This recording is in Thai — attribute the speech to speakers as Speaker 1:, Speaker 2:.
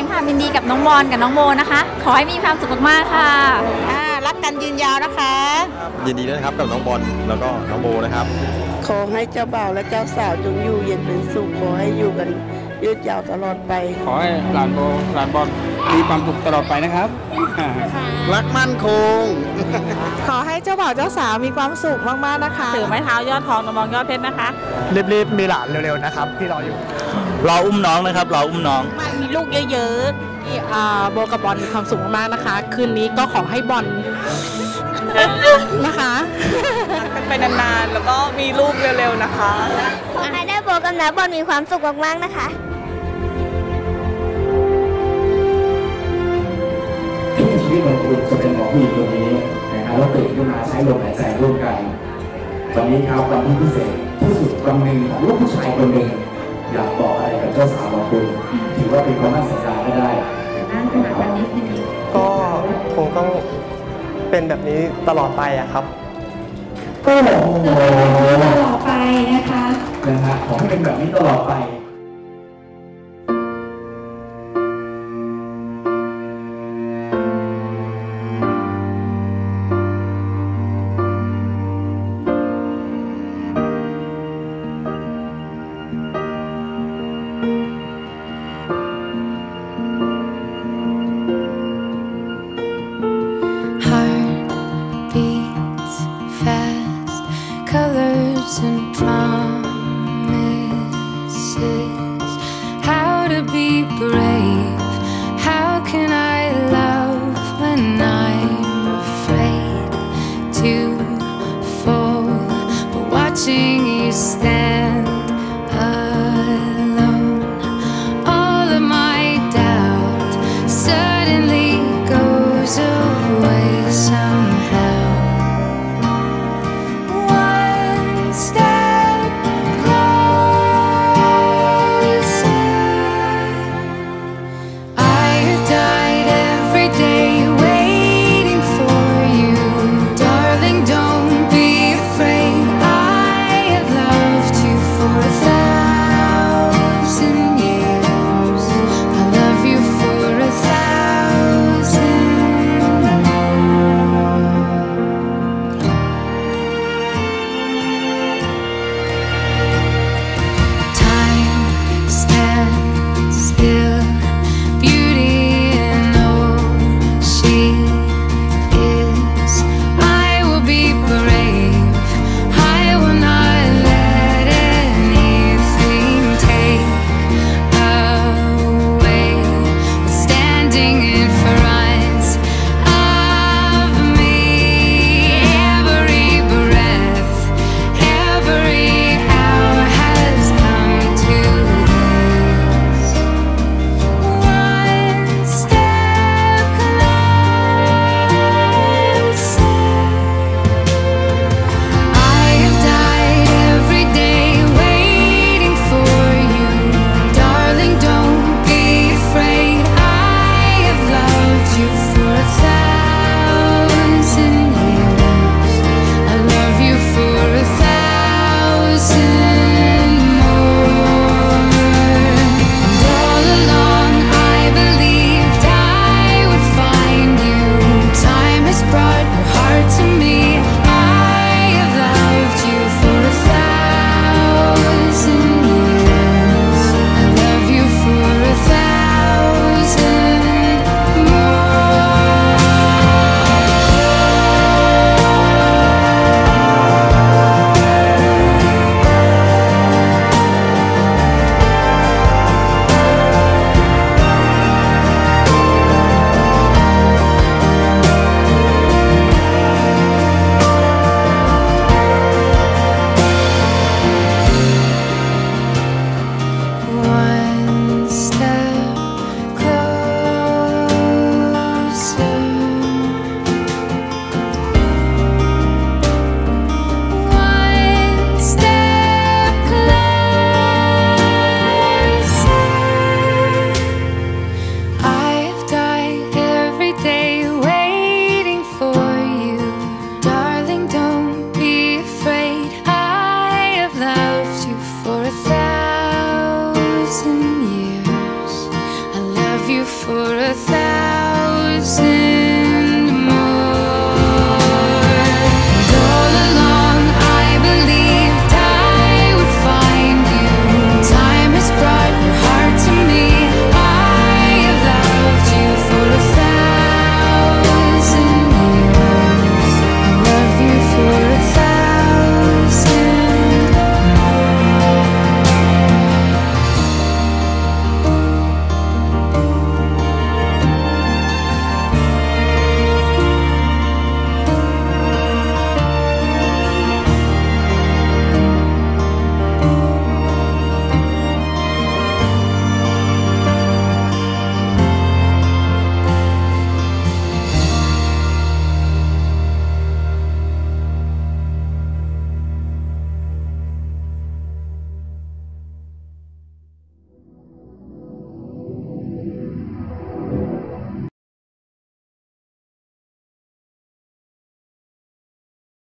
Speaker 1: งค่ะยินดีกับน้องบอลกับน้องโบนะคะ ขอให้มีความสุขมากๆค่ะ
Speaker 2: อ่ารักกันยืนยาวนะคะ
Speaker 3: ยินดีด้วยนะครับกับน้องบอลแล้วก็น้องโบนะครับ
Speaker 4: ขอให้เจ้าบ่าวและเจ้าสาวจงอยู่เย็นเป็นสุขขอให้อยู่กันยืดยาวตลอดไป
Speaker 5: ขอให้หลานโบหลานบอลมีความสุขตลอดไปนะครับ
Speaker 3: รักมั่นคง
Speaker 2: ขอให้เจ้าบ่าวเจ้าสาวมีความสุขมากๆนะคะ
Speaker 6: ถือไม้เท้ายอดทองนมองยอดเพชรนะคะ
Speaker 5: รีบๆมีหลานเร็วๆนะครับที่รออยู่
Speaker 7: รออุ้มน้องนะครับรออุ้มน้อง
Speaker 2: มีลูกเยอะๆที่อ่าโบกับบอลมีความสุขมากๆนะคะ คืนนี้ก็ขอให้บอลนะคะ
Speaker 6: กันไปนานๆ แล้วก็มีลูกเร็วๆนะคะ
Speaker 8: ขอให้ได้โบกับน้าบอลมีความสุขมากๆนะคะ
Speaker 9: ที่ชีวิตของคุณจะเป็นของผู้หญิงคนนี้นะครับแล้วตื่นขึ้นมาใช้ลมหายใจร่วมกัน วันนี้ครับวันที่พิเศษที่สุดวันหนึ่งของลูกผู้ชายคนหนึ่ง อยากบอกอะไรกับเจ้าสาวของคุณถือว่าเป็นความมั่นสัญญาก็ได้นะครับ
Speaker 5: ก็คงต้องเป็นแบบนี้ตลอดไปอะครับ
Speaker 9: โอ้โหตลอดไปนะคะนะฮะขอให้เป็นแบบนี้ตลอดไป
Speaker 10: colors and promise.